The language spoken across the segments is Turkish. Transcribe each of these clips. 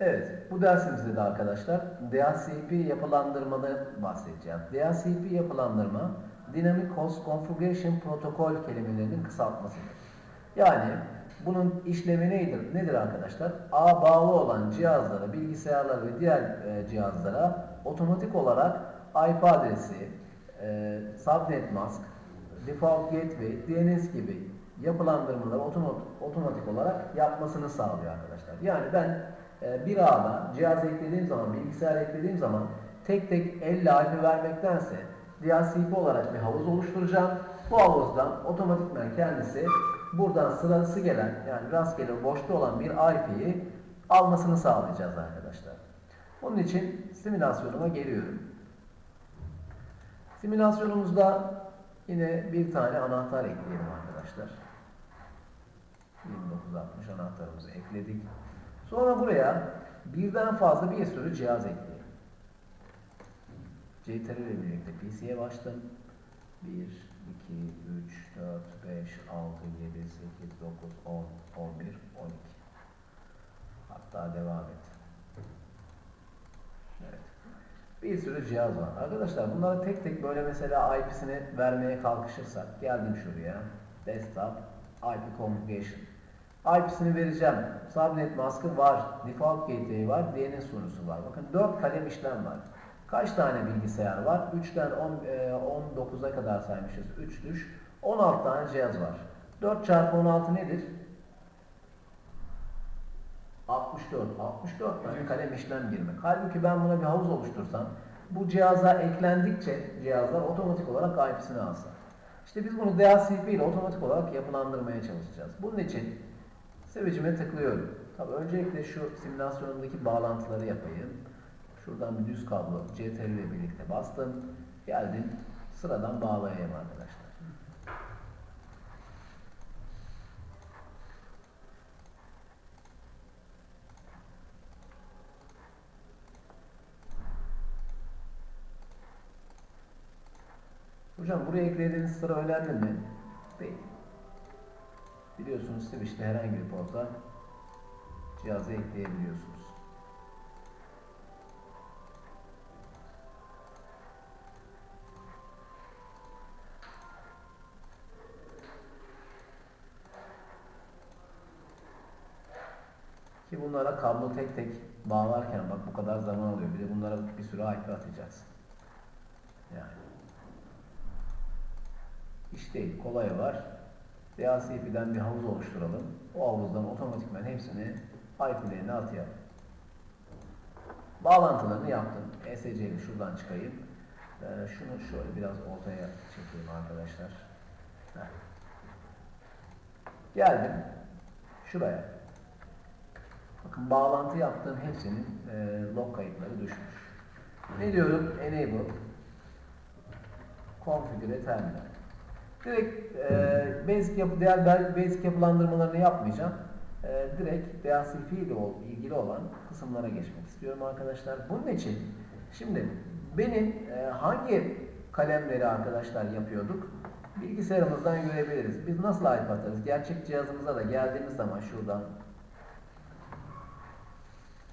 Evet, bu dersimizde de arkadaşlar DHCP yapılandırmadan bahsedeceğiz. DHCP yapılandırma, Dynamic Host Configuration Protocol kelimelerinin kısaltmasıdır. Yani bunun işlevi nedir, nedir arkadaşlar? A bağlı olan cihazlara, bilgisayarlar ve diğer e, cihazlara otomatik olarak IP adresi, e, subnet mask, default gateway, DNS gibi yapılandırmaları otomatik, olarak yapmasını sağlıyor arkadaşlar. Yani ben bir ağda cihaz eklediğim zaman, bilgisayar eklediğim zaman tek tek elle IP vermektense DHCP olarak bir havuz oluşturacağım. Bu havuzdan otomatikman kendisi buradan sırası gelen yani rastgele boşta olan bir IP'yi almasını sağlayacağız arkadaşlar. Bunun için simülasyonuma geliyorum. Simülasyonumuzda yine bir tane anahtar ekleyelim arkadaşlar. 2960 anahtarımızı ekledik. Sonra buraya birden fazla bir sürü cihaz ekleyelim. CTRL ile birlikte PC'ye başladım. 1, 2, 3, 4, 5, 6, 7, 8, 9, 10, 11, 12. Hatta devam et. Evet. Bir sürü cihaz var. Arkadaşlar bunları tek tek böyle mesela IP'sini vermeye kalkışırsak geldim şuraya. Desktop, IP Configuration. IP'sini vereceğim. Subnet maskı var. Default gateway var. DNS sunucusu var. Bakın 4 kalem işlem var. Kaç tane bilgisayar var? 3'ten 19'a kadar saymışız. 3 düş. 16 tane cihaz var. 4 çarpı 16 nedir? 64. 64 tane kalem işlem girmek. Halbuki ben buna bir havuz oluştursam bu cihaza eklendikçe cihazlar otomatik olarak IP'sini alsa. İşte biz bunu DHCP ile otomatik olarak yapılandırmaya çalışacağız. Bunun için Switch'ime tıklıyorum. Tabii öncelikle şu simülasyonundaki bağlantıları yapayım. Şuradan bir düz kablo CTRL ile birlikte bastım. Geldim. Sıradan bağlayayım arkadaşlar. Hocam buraya eklediğiniz sıra önemli mi? Biliyorsunuz Switch'te herhangi bir porta cihazı ekleyebiliyorsunuz. Ki bunlara kablo tek tek bağlarken bak bu kadar zaman alıyor. Bir de bunlara bir sürü IP atacaksın. Yani. İş değil. Kolayı var. DHCP'den bir havuz oluşturalım. O havuzdan otomatikman hepsini IP'lerine atayalım. Bağlantılarını yaptım. ESC'li şuradan çıkayım. Ee, şunu şöyle biraz ortaya çekeyim arkadaşlar. Heh. Geldim. Şuraya. Bakın bağlantı yaptığım hepsinin e, log kayıtları düşmüş. Ne diyorum? Enable Configure Terminal. Direkt e, basic yapı, diğer basic yapılandırmalarını yapmayacağım. E, direkt DHCP ile ilgili olan kısımlara geçmek istiyorum arkadaşlar. Bunun için şimdi benim e, hangi kalemleri arkadaşlar yapıyorduk? Bilgisayarımızdan görebiliriz. Biz nasıl IP atarız? Gerçek cihazımıza da geldiğimiz zaman şuradan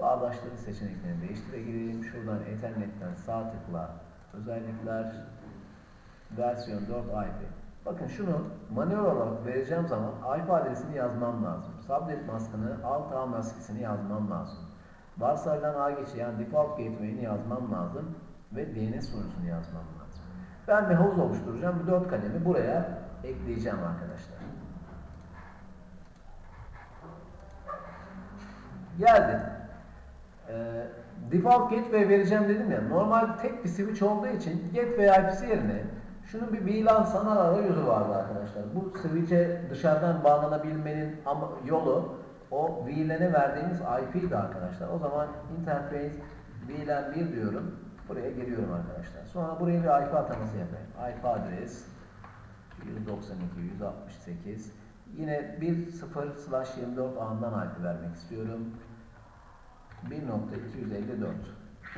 bağdaşları seçeneklerini değiştirelim. Şuradan Ethernet'ten sağ tıkla özellikler versiyon 4 IP. Bakın şunu manuel olarak vereceğim zaman IP adresini yazmam lazım. Subnet maskını, alt ağ maskesini yazmam lazım. Varsayılan ağ geçi yani default gateway'ini yazmam lazım ve DNS sunucusunu yazmam lazım. Ben bir havuz oluşturacağım. Bu dört kalemi buraya ekleyeceğim arkadaşlar. Geldim. Ee, default gateway vereceğim dedim ya. Normal tek bir switch olduğu için gateway IP'si yerine şunun bir VLAN sanal arayüzü vardı arkadaşlar. Bu switch'e dışarıdan bağlanabilmenin yolu o VLAN'e verdiğimiz IP'ydi arkadaşlar. O zaman interface VLAN 1 diyorum. Buraya giriyorum arkadaşlar. Sonra buraya bir IP ataması yapayım. IP adres 192 168 Yine 1.0 slash 24 ağından IP vermek istiyorum. 1.254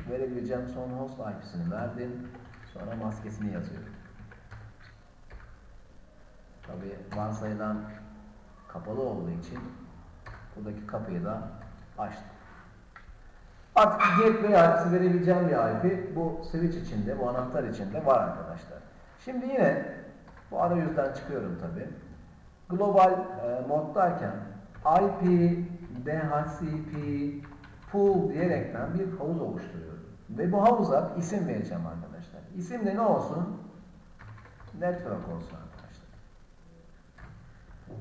Verebileceğim son host IP'sini verdim. Sonra maskesini yazıyorum. Tabi varsayılan kapalı olduğu için buradaki kapıyı da açtım. Artık gateway IP'si verebileceğim bir IP bu switch içinde, bu anahtar içinde var arkadaşlar. Şimdi yine bu arayüzden çıkıyorum tabi. Global e, moddayken IP, DHCP, pool diyerekten bir havuz oluşturuyorum. Ve bu havuza isim vereceğim arkadaşlar. İsim de ne olsun? Network olsun.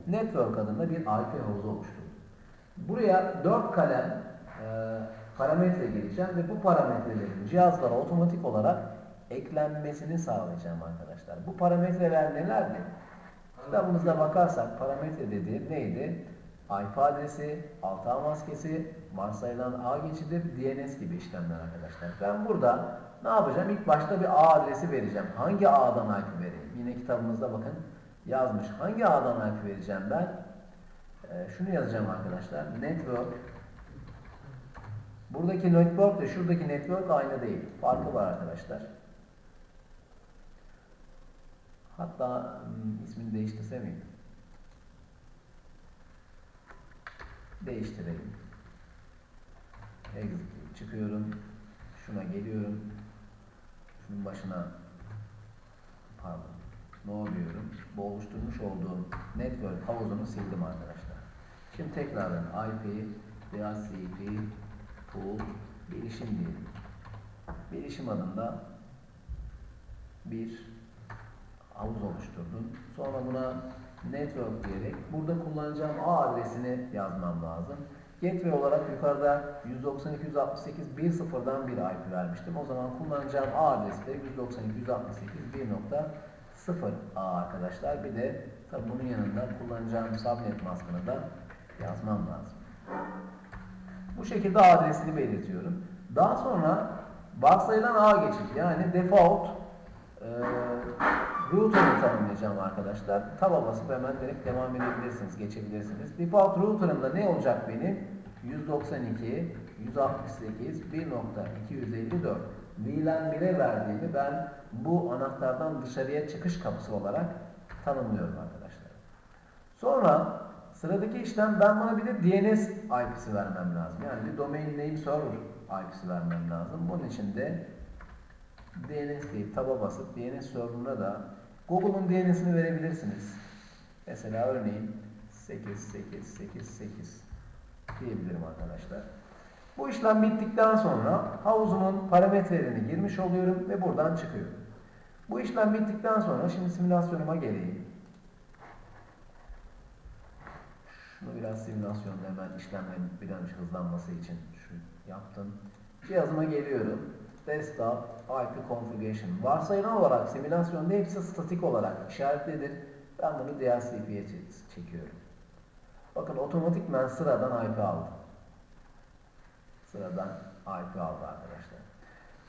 Network adında bir IP havuzu oluşturdum. Buraya 4 kalem e, parametre gireceğim ve bu parametrelerin cihazlara otomatik olarak eklenmesini sağlayacağım arkadaşlar. Bu parametreler nelerdi? Kitabımızda bakarsak parametre dediğim neydi? IP adresi, alt ağ maskesi, varsayılan ağ geçidir, DNS gibi işlemler arkadaşlar. Ben burada ne yapacağım? İlk başta bir ağ adresi vereceğim. Hangi ağdan IP vereyim? Yine kitabımızda bakın yazmış. Hangi ağdan IP vereceğim ben? Ee, şunu yazacağım arkadaşlar. Network Buradaki network ile şuradaki network aynı değil. Farkı var arkadaşlar. Hatta hmm, ismini değiştirse miyim? Değiştirelim. Exit çıkıyorum. Şuna geliyorum. Şunun başına pardon. Bu oluşturmuş olduğum network havuzunu sildim arkadaşlar. Şimdi tekrardan IP, DHCP, pool, bilişim diyelim. Bilişim adında bir havuz oluşturdum. Sonra buna network diyerek burada kullanacağım ağ adresini yazmam lazım. Gateway olarak yukarıda 192.168.1.0'dan bir IP vermiştim. O zaman kullanacağım ağ adresi de 192.168.1.0 ağ arkadaşlar. Bir de tabi bunun yanında kullanacağım subnet maskını da yazmam lazım. Bu şekilde adresini belirtiyorum. Daha sonra varsayılan ağ geçiş yani default e, router'ı tanımlayacağım arkadaşlar. Taba basıp hemen direkt devam edebilirsiniz, geçebilirsiniz. Default router'ımda ne olacak benim? 192, 168, 1.254. 1'e verdiğimi ben bu anahtardan dışarıya çıkış kapısı olarak tanımlıyorum arkadaşlar. Sonra sıradaki işlem ben buna bir de DNS IP'si vermem lazım. Yani bir domain name server IP'si vermem lazım. bunun için de DNS deyip taba basıp DNS server'ına da Google'un DNS'ini verebilirsiniz. Mesela örneğin 8888 diyebilirim arkadaşlar. Bu işlem bittikten sonra havuzumun parametrelerini girmiş oluyorum ve buradan çıkıyorum. Bu işlem bittikten sonra şimdi simülasyonuma geleyim. Şunu biraz simülasyonda hemen işlemlerin bir an hızlanması için şu yaptım. Cihazıma geliyorum. Desktop, IP Configuration. Varsayılan olarak simülasyonda hepsi statik olarak işaretlidir. Ben bunu DHCP'ye çekiyorum. Bakın otomatikmen sıradan IP aldı. Sıradan IP aldı arkadaşlar.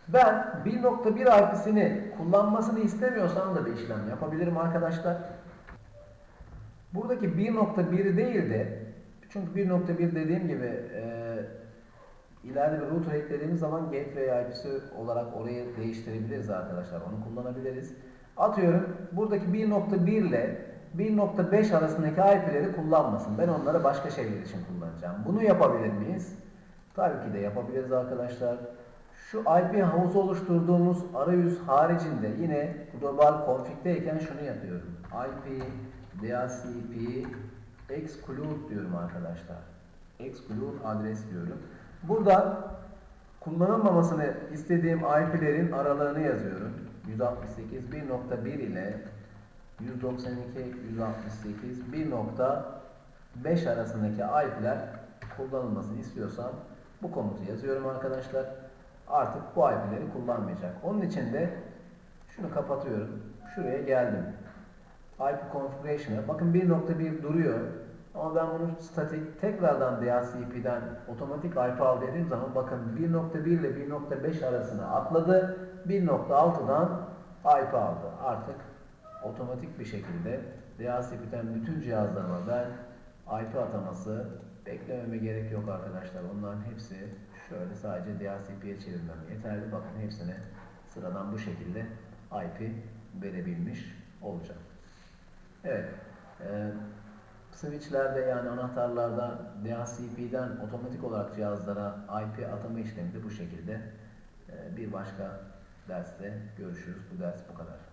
Ben 1.1 IP'sini kullanmasını istemiyorsam da bir işlem yapabilirim arkadaşlar. Buradaki 1.1 değil de çünkü 1.1 dediğim gibi e, ileride bir router eklediğimiz zaman gateway IP'si olarak orayı değiştirebiliriz arkadaşlar. Onu kullanabiliriz. Atıyorum buradaki 1.1 ile 1.5 arasındaki IP'leri kullanmasın. Ben onları başka şeyler için kullanacağım. Bunu yapabilir miyiz? Tabii ki de yapabiliriz arkadaşlar. Şu IP havuzu oluşturduğumuz arayüz haricinde yine global config'deyken şunu yapıyorum. IP DHCP exclude diyorum arkadaşlar. Exclude adres diyorum. Burada kullanılmamasını istediğim IP'lerin aralarını yazıyorum. 168 1.1 ile 192 168 1.5 arasındaki IP'ler kullanılmasını istiyorsam bu komutu yazıyorum arkadaşlar. Artık bu IP'leri kullanmayacak. Onun için de şunu kapatıyorum. Şuraya geldim. IP configuration'a. Bakın 1.1 duruyor. Ama ben bunu statik tekrardan DHCP'den otomatik IP al dediğim zaman bakın 1.1 ile 1.5 arasına atladı. 1.6'dan IP aldı. Artık otomatik bir şekilde DHCP'den bütün cihazlarıma ben IP ataması beklememe gerek yok arkadaşlar. Onların hepsi şöyle sadece DHCP'ye çevirmem yeterli. Bakın hepsine sıradan bu şekilde IP verebilmiş olacağım. Evet. Ee, Switchlerde yani anahtarlarda DHCP'den otomatik olarak cihazlara IP atama işlemi de bu şekilde. Ee, Bir başka derste görüşürüz. Bu ders bu kadar.